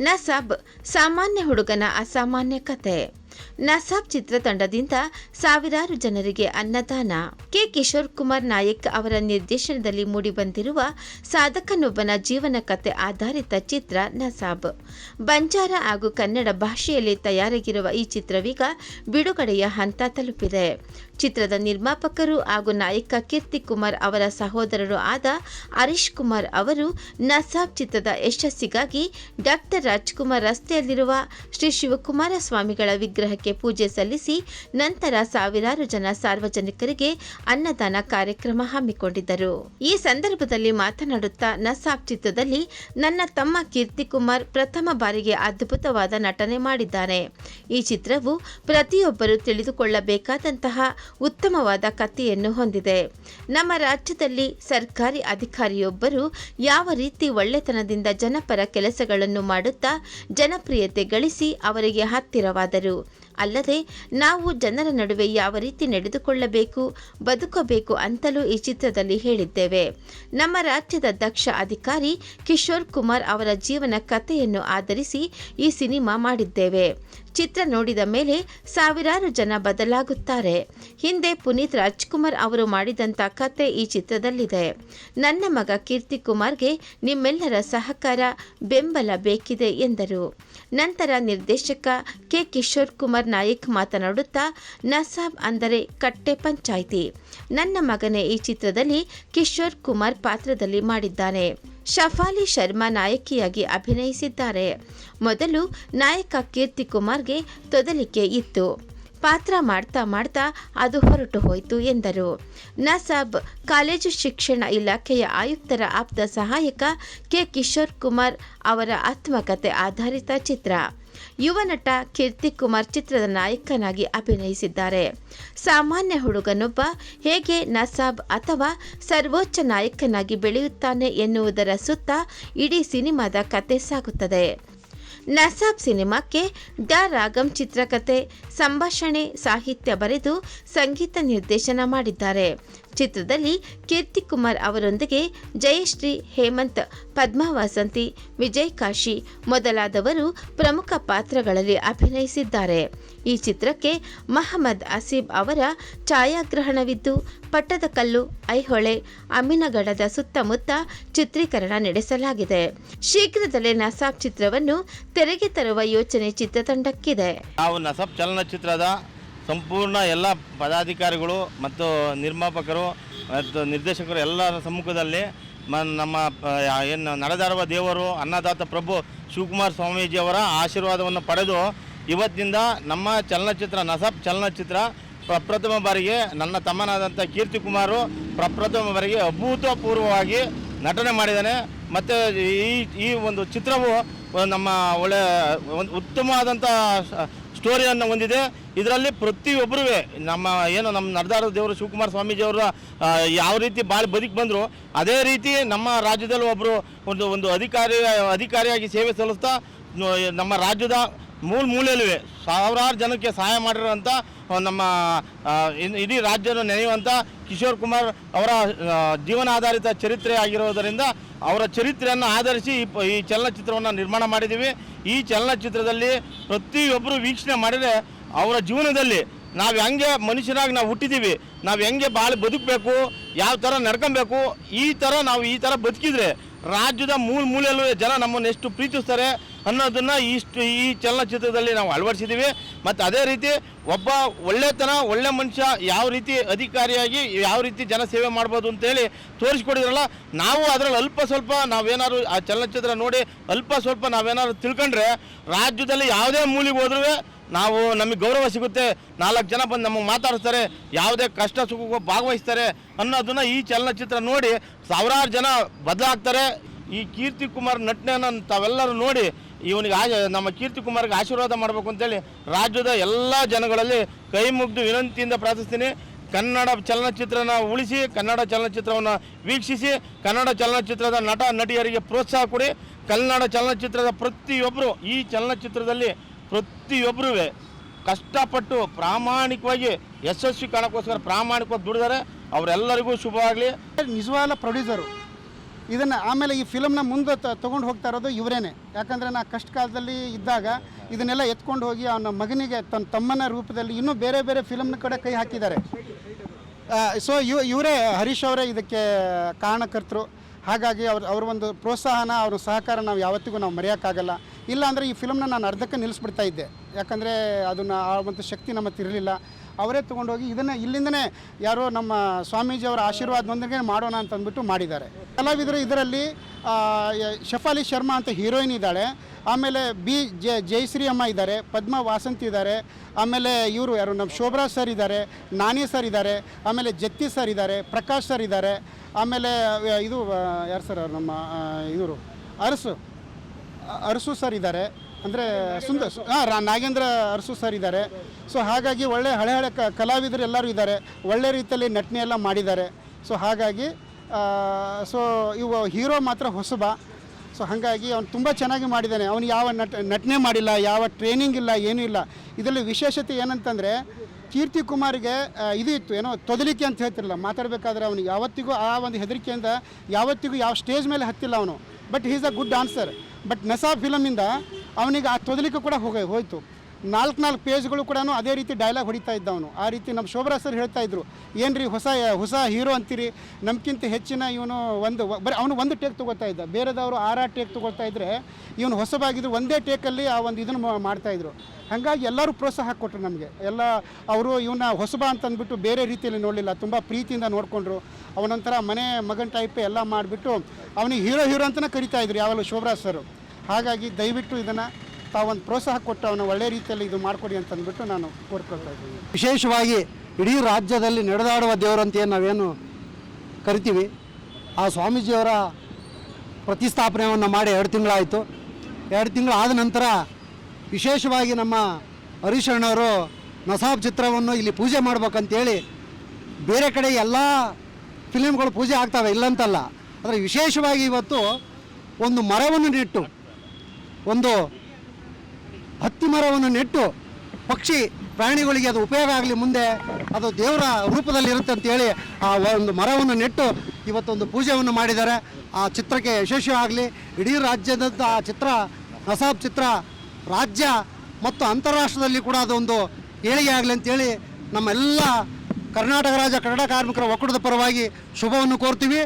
ನಸಾಬ್ ಸಾಮಾನ್ಯ ಹುಡುಗನ ಅಸಾಮಾನ್ಯ ಕತೆ. ನಸಾಬ್ ಚಿತ್ರತಂಡದಿಂದ ಸಾವಿರಾರು ಜನರಿಗೆ ಅನ್ನದಾನ. ಕೆ. ಕಿಶೋರ್ ಕುಮಾರ್ ನಾಯಕ್ ಅವರ ನಿರ್ದೇಶನದಲ್ಲಿ ಮೂಡಿಬಂದಿರುವ ಸಾಧಕನೊಬ್ಬನ ಜೀವನ ಕತೆ ಆಧಾರಿತ ಚಿತ್ರ ನಸಾಬ್. ಬಂಜಾರ ಹಾಗೂ ಕನ್ನಡ ಭಾಷೆಯಲ್ಲಿ ತಯಾರಾಗಿರುವ ಈ ಚಿತ್ರವೀಗ ಬಿಡುಗಡೆಯ ಹಂತ ತಲುಪಿದೆ. ಚಿತ್ರದ ನಿರ್ಮಾಪಕರು ಹಾಗೂ ನಾಯಕ ಕೀರ್ತಿ ಕುಮಾರ್ ಅವರ ಸಹೋದರರು ಆದ ಹರೀಶ್ ಕುಮಾರ್ ಅವರು ನಸಾಬ್ ಚಿತ್ರದ ಯಶಸ್ಸಿಗಾಗಿ ಡಾಕ್ಟರ್ ರಾಜ್ಕುಮಾರ್ ರಸ್ತೆಯಲ್ಲಿರುವ ಶ್ರೀ ಶಿವಕುಮಾರ ಸ್ವಾಮಿಗಳ ವಿಗ್ರಹಕ್ಕೆ ಪೂಜೆ ಸಲ್ಲಿಸಿ ನಂತರ ಸಾವಿರಾರು ಜನ ಸಾರ್ವಜನಿಕರಿಗೆ ಅನ್ನದಾನ ಕಾರ್ಯಕ್ರಮ ಹಮ್ಮಿಕೊಂಡಿದ್ದರು. ಈ ಸಂದರ್ಭದಲ್ಲಿ ಮಾತನಾಡುತ್ತಾ ನಸಾಬ್ ಚಿತ್ರದಲ್ಲಿ ನನ್ನ ತಮ್ಮ ಕೀರ್ತಿ ಕುಮಾರ್ ಪ್ರಥಮ ಬಾರಿಗೆ ಅದ್ಭುತವಾದ ನಟನೆ ಮಾಡಿದ್ದಾರೆ. ಈ ಚಿತ್ರವು ಪ್ರತಿಯೊಬ್ಬರು ತಿಳಿದುಕೊಳ್ಳಬೇಕಾದಂತಹ ಉತ್ತಮವಾದ ಕಥೆಯನ್ನು ಹೊಂದಿದೆ. ನಮ್ಮ ರಾಜ್ಯದಲ್ಲಿ ಸರ್ಕಾರಿ ಅಧಿಕಾರಿಯೊಬ್ಬರು ಯಾವ ರೀತಿ ಒಳ್ಳೆತನದಿಂದ ಜನಪರ ಕೆಲಸಗಳನ್ನು ಮಾಡುತ್ತಾ ಜನಪ್ರಿಯತೆ ಗಳಿಸಿ ಅವರಿಗೆ ಹತ್ತಿರವಾದರು. ಅಲ್ಲದೆ ನಾವು ಜನರ ನಡುವೆ ಯಾವ ರೀತಿ ನಡೆದುಕೊಳ್ಳಬೇಕು, ಬದುಕಬೇಕು ಅಂತಲೂ ಈ ಚಿತ್ರದಲ್ಲಿ ಹೇಳಿದ್ದೇವೆ. ನಮ್ಮ ರಾಜ್ಯದ ದಕ್ಷ ಅಧಿಕಾರಿ ಕಿಶೋರ್ ಕುಮಾರ್ ಅವರ ಜೀವನ ಕಥೆಯನ್ನು ಆಧರಿಸಿ ಈ ಸಿನಿಮಾ ಮಾಡಿದ್ದೇವೆ. ಚಿತ್ರ ನೋಡಿದ ಮೇಲೆ ಸಾವಿರಾರು ಜನ ಬದಲಾಗುತ್ತಾರೆ. ಹಿಂದೆ ಪುನೀತ್ ರಾಜ್ಕುಮಾರ್ ಅವರು ಮಾಡಿದಂಥ ಕತೆ ಈ ಚಿತ್ರದಲ್ಲಿದೆ. ನನ್ನ ಮಗ ಕೀರ್ತಿ ಕುಮಾರ್ಗೆ ನಿಮ್ಮೆಲ್ಲರ ಸಹಕಾರ, ಬೆಂಬಲ ಬೇಕಿದೆ ಎಂದರು. ನಂತರ ನಿರ್ದೇಶಕ ಕೆ. ಕಿಶೋರ್ ಕುಮಾರ್ ನಾಯಕ್ ಮಾತನಾಡುತ್ತಾ, ನಸಾಬ್ ಅಂದರೆ ಕಟ್ಟೆ ಪಂಚಾಯಿತಿ. ನನ್ನ ಮಗನೇ ಈ ಚಿತ್ರದಲ್ಲಿ ಕಿಶೋರ್ ಕುಮಾರ್ ಪಾತ್ರದಲ್ಲಿ ಮಾಡಿದ್ದಾನೆ. ಶಫಾಲಿ ಶರ್ಮಾ ನಾಯಕಿಯಾಗಿ ಅಭಿನಯಿಸಿದ್ದಾರೆ. ಮೊದಲು ನಾಯಕ ಕೀರ್ತಿ ಕುಮಾರ್ಗೆ ತೊದಲಿಕೆ ಇತ್ತು. ಪಾತ್ರ ಮಾಡ್ತಾ ಮಾಡ್ತಾ ಅದು ಹೊರಟು ಹೋಯಿತು ಎಂದರು. ನಸಾಬ್ ಕಾಲೇಜು ಶಿಕ್ಷಣ ಇಲಾಖೆಯ ಆಯುಕ್ತರ ಆಪ್ತ ಸಹಾಯಕ ಕೆ ಕಿಶೋರ್ ಕುಮಾರ್ ಅವರ ಆತ್ಮಕತೆ ಆಧಾರಿತ ಚಿತ್ರ. ಯುವ ನಟ ಕೀರ್ತಿ ಕುಮಾರ್ ಚಿತ್ರದ ನಾಯಕನಾಗಿ ಅಭಿನಯಿಸಿದ್ದಾರೆ. ಸಾಮಾನ್ಯ ಹುಡುಗನೊಬ್ಬ ಹೇಗೆ ನಸಾಬ್ ಅಥವಾ ಸರ್ವೋಚ್ಚ ನಾಯಕನಾಗಿ ಬೆಳೆಯುತ್ತಾನೆ ಎನ್ನುವುದರ ಸುತ್ತ ಇಡೀ ಸಿನಿಮಾದ ಕತೆ ಸಾಗುತ್ತದೆ. ನಸಾಬ್ ಸಿನಿಮಾಕ್ಕೆ ಡ ರಾಗಂ ಚಿತ್ರಕಥೆ ಸಂಭಾಷಣೆ, ಸಾಹಿತ್ಯ ಬರೆದು ಸಂಗೀತ ನಿರ್ದೇಶನ ಮಾಡಿದ್ದಾರೆ. ಚಿತ್ರದಲ್ಲಿ ಕೀರ್ತಿ ಕುಮಾರ್ ಅವರೊಂದಿಗೆ ಜಯಶ್ರೀ, ಹೇಮಂತ್, ಪದ್ಮಾ ವಸಂತಿ, ವಿಜಯ್ ಕಾಶಿ ಮೊದಲಾದವರು ಪ್ರಮುಖ ಪಾತ್ರಗಳಲ್ಲಿ ಅಭಿನಯಿಸಿದ್ದಾರೆ. ಈ ಚಿತ್ರಕ್ಕೆ ಮಹಮ್ಮದ್ ಅಸೀಬ್ ಅವರ ಛಾಯಾಗ್ರಹಣವಿದ್ದು ಪಟ್ಟದಕಲ್ಲು ಐಹೊಳೆ, ಅಮಿನಗಡದ ಸುತ್ತಮುತ್ತ ಚಿತ್ರೀಕರಣ ನಡೆಸಲಾಗಿದೆ. ಶೀಘ್ರದಲ್ಲೇ ನಸಾಬ್ ಚಿತ್ರವನ್ನು ತೆರೆಗೆ ತರುವ ಯೋಚನೆ ಚಿತ್ರತಂಡಕ್ಕಿದೆ. ನಾವು ನಸಾಬ್ ಚಲನಚಿತ್ರದ ಸಂಪೂರ್ಣ ಎಲ್ಲ ಪದಾಧಿಕಾರಿಗಳು ಮತ್ತು ನಿರ್ಮಾಪಕರು ಮತ್ತು ನಿರ್ದೇಶಕರು ಎಲ್ಲರ ಸಮ್ಮುಖದಲ್ಲಿ ಮ ನಮ್ಮ ಏನು ನಡೆದಾಡುವ ದೇವರು, ಅನ್ನದಾತ ಪ್ರಭು ಶಿವಕುಮಾರ್ ಸ್ವಾಮೀಜಿಯವರ ಆಶೀರ್ವಾದವನ್ನು ಪಡೆದು ಇವತ್ತಿನಿಂದ ನಮ್ಮ ಚಲನಚಿತ್ರ ನಸಬ್ ಚಲನಚಿತ್ರ ಪ್ರಪ್ರಥಮ ಬಾರಿಗೆ ನನ್ನ ತಮ್ಮನಾದಂಥ ಕೀರ್ತಿ ಕುಮಾರು ಪ್ರಪ್ರಥಮ ಬಾರಿಗೆ ಅಭೂತಪೂರ್ವವಾಗಿ ನಟನೆ ಮಾಡಿದ್ದಾನೆ. ಮತ್ತು ಈ ಈ ಒಂದು ಚಿತ್ರವು ನಮ್ಮ ಒಳ್ಳೆಯ ಒಂದು ಉತ್ತಮವಾದಂಥ ಸ್ಟೋರಿಯನ್ನು ಹೊಂದಿದೆ. ಇದರಲ್ಲಿ ಪ್ರತಿಯೊಬ್ಬರೂ ನಮ್ಮ ಏನು ನಮ್ಮ ನರದಾರ ದೇವರು ಶಿವಕುಮಾರ ಸ್ವಾಮೀಜಿಯವರ ಯಾವ ರೀತಿ ಬಾಳಿ ಬದುಕಿ ಬಂದರು, ಅದೇ ರೀತಿ ನಮ್ಮ ರಾಜ್ಯದಲ್ಲೂ ಒಬ್ಬರು ಒಂದು ಒಂದು ಅಧಿಕಾರಿ ಅಧಿಕಾರಿಯಾಗಿ ಸೇವೆ ಸಲ್ಲಿಸ್ತಾ ನಮ್ಮ ರಾಜ್ಯದ ಮೂಲ ಮೂಲೆಯಲ್ಲಿವೆ. ಸಾವಿರಾರು ಜನಕ್ಕೆ ಸಹಾಯ ಮಾಡಿರುವಂಥ ನಮ್ಮ ಇಡೀ ರಾಜ್ಯವನ್ನು ನೆನೆಯುವಂಥ ಕಿಶೋರ್ ಕುಮಾರ್ ಅವರ ಜೀವನಾಧಾರಿತ ಚರಿತ್ರೆ ಆಗಿರೋದರಿಂದ ಅವರ ಚರಿತ್ರೆಯನ್ನು ಆಧರಿಸಿ ಈ ಚಲನಚಿತ್ರವನ್ನು ನಿರ್ಮಾಣ ಮಾಡಿದ್ದೀವಿ. ಈ ಚಲನಚಿತ್ರದಲ್ಲಿ ಪ್ರತಿಯೊಬ್ಬರು ವೀಕ್ಷಣೆ ಮಾಡಿದರೆ ಅವರ ಜೀವನದಲ್ಲಿ ನಾವು ಹೆಂಗೆ ಮನುಷ್ಯರಾಗಿ ನಾವು ಹುಟ್ಟಿದ್ದೀವಿ, ನಾವು ಹೆಂಗೆ ಭಾಳ ಬದುಕಬೇಕು, ಯಾವ ಥರ ನಡ್ಕೊಬೇಕು, ಈ ಥರ ನಾವು ಈ ಥರ ಬದುಕಿದ್ರೆ ರಾಜ್ಯದ ಮೂಲ ಮೂಲೆಯಲ್ಲೂ ಜನ ನಮ್ಮನ್ನು ಎಷ್ಟು ಪ್ರೀತಿಸ್ತಾರೆ ಅನ್ನೋದನ್ನು ಇಷ್ಟು ಈ ಚಲನಚಿತ್ರದಲ್ಲಿ ನಾವು ಅಳವಡಿಸಿದ್ದೀವಿ ಮತ್ತು ಅದೇ ರೀತಿ ಒಬ್ಬ ಒಳ್ಳೆತನ, ಒಳ್ಳೆ ಮನುಷ್ಯ ಯಾವ ರೀತಿ ಅಧಿಕಾರಿಯಾಗಿ, ಯಾವ ರೀತಿ ಜನ ಸೇವೆ ಮಾಡ್ಬೋದು ಅಂತೇಳಿ ತೋರಿಸ್ಕೊಡಿದ್ರಲ್ಲ, ನಾವು ಅದರಲ್ಲಿ ಅಲ್ಪ ಸ್ವಲ್ಪ ನಾವೇನಾದ್ರು ಆ ಚಲನಚಿತ್ರ ನೋಡಿ ಅಲ್ಪ ಸ್ವಲ್ಪ ನಾವೇನಾದ್ರು ತಿಳ್ಕೊಂಡ್ರೆ ರಾಜ್ಯದಲ್ಲಿ ಯಾವುದೇ ಮೂಲಿಗೆ ಹೋದ್ರೂ ನಾವು ನಮಗೆ ಗೌರವ ಸಿಗುತ್ತೆ. ನಾಲ್ಕು ಜನ ಬಂದು ನಮಗೆ ಮಾತಾಡಿಸ್ತಾರೆ, ಯಾವುದೇ ಕಷ್ಟ ಸುಖಕ್ಕೂ ಭಾಗವಹಿಸ್ತಾರೆ ಅನ್ನೋದನ್ನ ಈ ಚಲನಚಿತ್ರ ನೋಡಿ ಸಾವಿರಾರು ಜನ ಬದಲಾಗ್ತಾರೆ. ಈ ಕೀರ್ತಿ ಕುಮಾರ್ ನಟನೆಯನ್ನು ತಾವೆಲ್ಲರೂ ನೋಡಿ ಇವನಿಗೆ ಆ ನಮ್ಮ ಕೀರ್ತಿ ಕುಮಾರ್ಗೆ ಆಶೀರ್ವಾದ ಮಾಡಬೇಕು ಅಂತೇಳಿ ರಾಜ್ಯದ ಎಲ್ಲ ಜನಗಳಲ್ಲಿ ಕೈ ಮುಗಿದು ವಿನಂತಿಯಿಂದ ಪ್ರಾರ್ಥಿಸ್ತೀನಿ. ಕನ್ನಡ ಚಲನಚಿತ್ರನ ಉಳಿಸಿ, ಕನ್ನಡ ಚಲನಚಿತ್ರವನ್ನು ವೀಕ್ಷಿಸಿ, ಕನ್ನಡ ಚಲನಚಿತ್ರದ ನಟ, ನಟಿಯರಿಗೆ ಪ್ರೋತ್ಸಾಹ ಕೊಡಿ. ಕನ್ನಡ ಚಲನಚಿತ್ರದ ಪ್ರತಿಯೊಬ್ಬರು ಈ ಚಲನಚಿತ್ರದಲ್ಲಿ ಪ್ರತಿಯೊಬ್ಬರೂ ಕಷ್ಟಪಟ್ಟು ಪ್ರಾಮಾಣಿಕವಾಗಿ ಯಶಸ್ವಿ ಕಾರಣಕ್ಕೋಸ್ಕರ ಪ್ರಾಮಾಣಿಕವಾಗಿ ದುಡಿದಾರೆ. ಅವರೆಲ್ಲರಿಗೂ ಶುಭವಾಗಲಿ. ನಿಜವಾದ ಪ್ರೊಡ್ಯೂಸರು. ಇದನ್ನು ಆಮೇಲೆ ಈ ಫಿಲಮ್ನ ಮುಂದೆ ತೊಗೊಂಡು ಹೋಗ್ತಾ ಇರೋದು ಇವರೇನೆ. ಯಾಕಂದರೆ ನಾ ಕಷ್ಟ ಕಾಲದಲ್ಲಿ ಇದ್ದಾಗ ಇದನ್ನೆಲ್ಲ ಎತ್ಕೊಂಡು ಹೋಗಿ ಅವನ ಮಗನಿಗೆ ತನ್ನ ತಮ್ಮನ ರೂಪದಲ್ಲಿ ಇನ್ನೂ ಬೇರೆ ಬೇರೆ ಫಿಲಮ್ನ ಕಡೆ ಕೈ ಹಾಕಿದ್ದಾರೆ. ಸೊ ಇವ್, ಇವರೇ ಹರೀಶ್ ಅವರೇ ಇದಕ್ಕೆ ಕಾರಣಕರ್ತರು. ಹಾಗಾಗಿ ಅವ್ರ ಅವ್ರ ಒಂದು ಪ್ರೋತ್ಸಾಹನ, ಅವ್ರ ಸಹಕಾರ ನಾವು ಯಾವತ್ತಿಗೂ ನಾವು ಮರೆಯೋಕ್ಕಾಗಲ್ಲ. ಇಲ್ಲ ಅಂದರೆ ಈ ಫಿಲಮ್ನ ನಾನು ಅರ್ಧಕ್ಕೆ ನಿಲ್ಲಿಸ್ಬಿಡ್ತಾ ಇದ್ದೆ. ಯಾಕಂದರೆ ಅದನ್ನು ಆ ಒಂದು ಶಕ್ತಿ ನಮ್ಮ ಇರಲಿಲ್ಲ. ಅವರೇ ತೊಗೊಂಡೋಗಿ ಇದನ್ನು ಇಲ್ಲಿಂದನೇ ಯಾರೋ ನಮ್ಮ ಸ್ವಾಮೀಜಿಯವರ ಆಶೀರ್ವಾದದೊಂದಿಗೆ ಮಾಡೋಣ ಅಂತಂದ್ಬಿಟ್ಟು ಮಾಡಿದ್ದಾರೆ. ಕಲಾವಿದರು ಇದರಲ್ಲಿ ಶಫಾಲಿ ಶರ್ಮಾ ಅಂತ ಹೀರೋಯಿನ್ ಇದ್ದಾಳೆ. ಆಮೇಲೆ ಬಿ, ಜೆ, ಜಯಶ್ರೀ ಅಮ್ಮ ಇದ್ದಾರೆ, ಪದ್ಮ ವಾಸಂತಿ ಇದ್ದಾರೆ. ಆಮೇಲೆ ಇವರು ಯಾರು, ನಮ್ಮ ಶೋಭ್ರಾ ಸರ್ ಇದ್ದಾರೆ, ನಾನಿ ಸರ್ ಇದ್ದಾರೆ. ಆಮೇಲೆ ಜತ್ತಿ ಸರ್ ಇದ್ದಾರೆ, ಪ್ರಕಾಶ್ ಸರ್ ಇದ್ದಾರೆ. ಆಮೇಲೆ ಇದು ಯಾರು ಸರ್ ಅವ್ರು ನಮ್ಮ ಇವರು, ಅರಸು ಅರಸು ಸರ್ ಇದ್ದಾರೆ. ಅಂದರೆ ಸುಂದರ್ ಹಾಂ ನಾಗೇಂದ್ರ ಅರಸು ಸರ್ ಇದ್ದಾರೆ. ಸೊ ಹಾಗಾಗಿ ಒಳ್ಳೆ ಹಳೆ ಹಳೆ ಕಲಾವಿದರು ಎಲ್ಲರೂ ಇದ್ದಾರೆ. ಒಳ್ಳೆ ರೀತಿಯಲ್ಲಿ ನಟನೆ ಎಲ್ಲ ಮಾಡಿದ್ದಾರೆ. ಸೊ ಹಾಗಾಗಿ ಸೊ ಇವು ಹೀರೋ ಮಾತ್ರ ಹೊಸಬ. ಸೊ ಹಾಗಾಗಿ ಅವ್ನು ತುಂಬ ಚೆನ್ನಾಗಿ ಮಾಡಿದ್ದಾನೆ. ಅವನು ಯಾವ ನಟ ನಟನೆ ಮಾಡಿಲ್ಲ, ಯಾವ ಟ್ರೈನಿಂಗ್ ಇಲ್ಲ, ಏನೂ ಇಲ್ಲ. ಇದರಲ್ಲಿ ವಿಶೇಷತೆ ಏನಂತಂದರೆ, ಕೀರ್ತಿ ಕುಮಾರ್ಗೆ ಇದು ಇತ್ತು. ಏನೋ ತೊದಲಿಕೆ ಅಂತ ಹೇಳ್ತಿರಲ್ಲ, ಮಾತಾಡಬೇಕಾದ್ರೆ ಅವನು ಯಾವತ್ತಿಗೂ ಆ ಒಂದು ಹೆದರಿಕೆಯಿಂದ ಯಾವತ್ತಿಗೂ ಯಾವ ಸ್ಟೇಜ್ ಮೇಲೆ ಹತ್ತಿಲ್ಲ ಅವನು. But is a good dancer but ನಸಾ ಫಿಲಮಿಂದ ಅವನಿಗೆ ಆ ತೊದಲಿಕೆ ಕೂಡ ಹೋಗಿ ಹೋಯಿತು. ನಾಲ್ಕು ನಾಲ್ಕು ಪೇಜ್ಗಳು ಕೂಡ ಅದೇ ರೀತಿ ಡೈಲಾಗ್ ಹೊಡಿತಾ ಇದ್ದ ಅವನು ಆ ರೀತಿ ನಮ್ಮ ಶೋಭರಾ ಸರ್ ಹೇಳ್ತಾ ಇದ್ರು, ಏನ್ರಿ ಹೊಸ ಹೊಸ ಹೀರೋ ಅಂತೀರಿ? ನಮಗಿಂತ ಹೆಚ್ಚಿನ ಇವನು ಒಂದು, ಬರೀ ಅವನು ಒಂದು ಟೇಕ್ ತೊಗೊಳ್ತಾ ಇದ್ದ. ಬೇರೆದವರು ಆರಾರು ಟೇಕ್ ತೊಗೊಳ್ತಾ ಇದ್ರೆ ಇವನು ಹೊಸಬಾಗಿದ್ರು ಒಂದೇ ಟೇಕಲ್ಲಿ ಆ ಒಂದು ಇದನ್ನು ಮಾ- ಮಾಡ್ತಾ ಇದ್ರು. ಹಾಗಾಗಿ ಎಲ್ಲರೂ ಪ್ರೋತ್ಸಾಹ ಕೊಟ್ಟರು ನಮಗೆ. ಎಲ್ಲ ಅವರು ಇವನ್ನ ಹೊಸಬ ಅಂತ ಅಂದ್ಬಿಟ್ಟು ಬೇರೆ ರೀತಿಯಲ್ಲಿ ನೋಡಲಿಲ್ಲ. ತುಂಬ ಪ್ರೀತಿಯಿಂದ ನೋಡಿಕೊಂಡ್ರು. ಅವನಂತರ ಮನೆ ಮಗನ ಟೈಪ್ ಎಲ್ಲ ಮಾಡಿಬಿಟ್ಟು ಅವನಿಗೆ ಹೀರೋ ಹೀರೋ ಅಂತಲೇ ಕರಿತಾ ಇದ್ರು ಯಾವಾಗಲೂ ಶೋಭರಾಜ್ ಸರ್. ಹಾಗಾಗಿ ದಯವಿಟ್ಟು ಇದನ್ನು ತಾವೊಂದು ಪ್ರೋತ್ಸಾಹ ಕೊಟ್ಟು ಅವನ ಒಳ್ಳೆ ರೀತಿಯಲ್ಲಿ ಇದು ಮಾಡಿಕೊಡಿ ಅಂತಂದ್ಬಿಟ್ಟು ನಾನು ಕೋರ್ಕೊಳ್ತಾ ಇದ್ದೀನಿ. ವಿಶೇಷವಾಗಿ ಇಡೀ ರಾಜ್ಯದಲ್ಲಿ ನಡೆದಾಡುವ ದೇವರು ಏನು ನಾವೇನು ಕರಿತೀವಿ? ಆ ಸ್ವಾಮೀಜಿಯವರ ಪ್ರತಿಸ್ಥಾಪನೆಯನ್ನು ಮಾಡಿ ಎರಡು ತಿಂಗಳಾಯಿತು. ಎರಡು ತಿಂಗಳು ಆದ ನಂತರ ವಿಶೇಷವಾಗಿ ನಮ್ಮ ಹರಿಶರಣವರು ನಸಾಬ್ ಚಿತ್ರವನ್ನು ಇಲ್ಲಿ ಪೂಜೆ ಮಾಡ್ಬೇಕಂತೇಳಿ ಬೇರೆ ಕಡೆ ಎಲ್ಲ ಫಿಲಿಮ್ಗಳು ಪೂಜೆ ಆಗ್ತವೆ ಇಲ್ಲಂತಲ್ಲ. ಆದರೆ ವಿಶೇಷವಾಗಿ ಇವತ್ತು ಒಂದು ಮರವನ್ನು ನೆಟ್ಟು ಒಂದು ಹತ್ತಿ ಮರವನ್ನು ನೆಟ್ಟು ಪಕ್ಷಿ ಪ್ರಾಣಿಗಳಿಗೆ ಅದು ಉಪಯೋಗ ಆಗಲಿ ಮುಂದೆ ಅದು ದೇವರ ರೂಪದಲ್ಲಿ ಇರುತ್ತೆ ಅಂತೇಳಿ ಆ ಒಂದು ಮರವನ್ನು ನೆಟ್ಟು ಇವತ್ತೊಂದು ಪೂಜೆಯನ್ನು ಮಾಡಿದ್ದಾರೆ. ಆ ಚಿತ್ರಕ್ಕೆ ಯಶಸ್ವಿ ಆಗಲಿ. ಇಡೀ ರಾಜ್ಯದಂಥ ಆ ಚಿತ್ರ ನಸಾಬ್ ಚಿತ್ರ, ರಾಜ್ಯ ಮತ್ತು ಅಂತಾರಾಷ್ಟ್ರದಲ್ಲಿ ಕೂಡ ಅದೊಂದು ಏಳಿಗೆ ಆಗಲಿ ಅಂತೇಳಿ ನಮ್ಮೆಲ್ಲ ಕರ್ನಾಟಕ ರಾಜ್ಯ ಕನ್ನಡ ಕಾರ್ಮಿಕರ ಒಕ್ಕೂಟದ ಪರವಾಗಿ ಶುಭವನ್ನು ಕೋರ್ತೀವಿ.